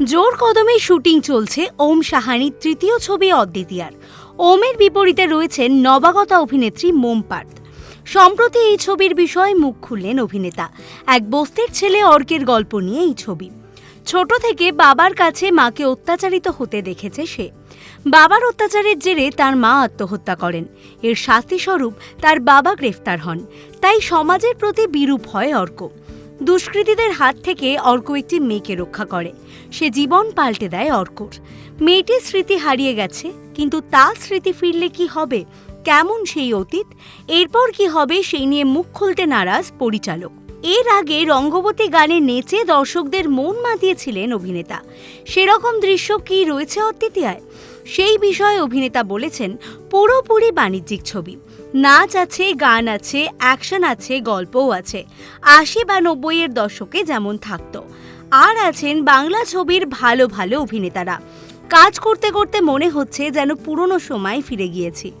জোর কদমে শুটিং চলছে ওম সাহানির তৃতীয় ছবি অদ্বিতীয়ার। ওমের বিপরীতে রয়েছেন নবাগতা অভিনেত্রী মোম পার্থ। সম্প্রতি এই ছবির বিষয়ে মুখ খুললেন অভিনেতা। এক বস্তির ছেলে অর্কের গল্প নিয়ে এই ছবি। ছোট থেকে বাবার কাছে মাকে অত্যাচারিত হতে দেখেছে সে। বাবার অত্যাচারের জেরে তার মা আত্মহত্যা করেন। এর শাস্তিস্বরূপ তার বাবা গ্রেফতার হন। তাই সমাজের প্রতি বিরূপ হয় অর্ক। দুষ্কৃতীদের হাত থেকে অর্ক একটি মেয়েকে রক্ষা করে। সে জীবন পাল্টে দেয় অর্কর। মেয়েটির স্মৃতি হারিয়ে গেছে, কিন্তু তার স্মৃতি ফিরলে কি হবে? কেমন সেই অতীত? এরপর কি হবে সেই নিয়ে মুখ খুলতে নারাজ পরিচালক। এর আগে রঙ্গবতী গানে নেচে দর্শকদের মন মাতিয়েছিলেন অভিনেতা। সেরকম দৃশ্য কি রয়েছে অদ্বিতীয়ায়? সেই বিষয়ে অভিনেতা বলেছেন, পুরোপুরি বাণিজ্যিক ছবি। নাচ আছে, গান আছে, অ্যাকশন আছে, গল্পও আছে। আশি বা নব্বইয়ের দশকে যেমন থাকতো। আর আছেন বাংলা ছবির ভালো ভালো অভিনেতারা। কাজ করতে করতে মনে হচ্ছে যেন পুরনো সময় ফিরে গিয়েছি।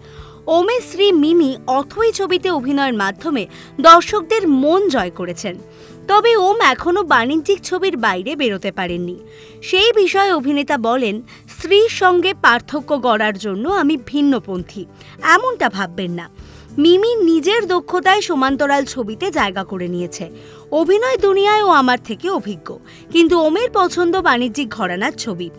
ওমের শ্রী মিমি অথই ছবিতে অভিনয়ের মাধ্যমে দর্শকদের মন জয় করেছেন। তবে ওম এখনও বাণিজ্যিক ছবির বাইরে বেরোতে পারেননি। সেই বিষয়ে অভিনেতা বলেন স্ত্রীর সঙ্গে পার্থক্য গড়ার জন্য আমি ভিন্নপন্থী, এমনটা ভাববেন না। মিমি নিজের দক্ষতায় সমান্তরাল ছবিতে জায়গা করে নিয়েছে। অভিনয় দুনিয়ায় ও আমার থেকে অভিজ্ঞ, কিন্তু ওমের পছন্দ বাণিজ্যিক ঘরানার ছবি,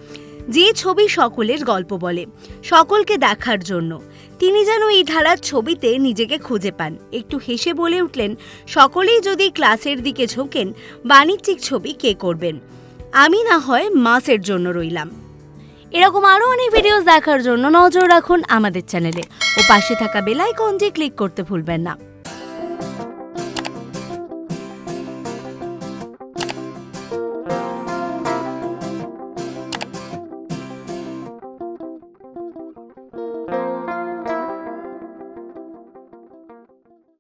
যে ছবি সকলের গল্প বলে, সকলকে দেখার জন্য। তিনি যেন এই ধারার ছবিতে নিজেকে খুঁজে পান। একটু হেসে বলে উঠলেন, সকলেই যদি ক্লাসের দিকে ঝোঁকেন, বাণিজ্যিক ছবি কে করবেন? আমি না হয় মাসের জন্য রইলাম। এরকম আরও অনেক ভিডিওস দেখার জন্য নজর রাখুন আমাদের চ্যানেলে ও পাশে থাকা বেল আইকনটি ক্লিক করতে ভুলবেন না।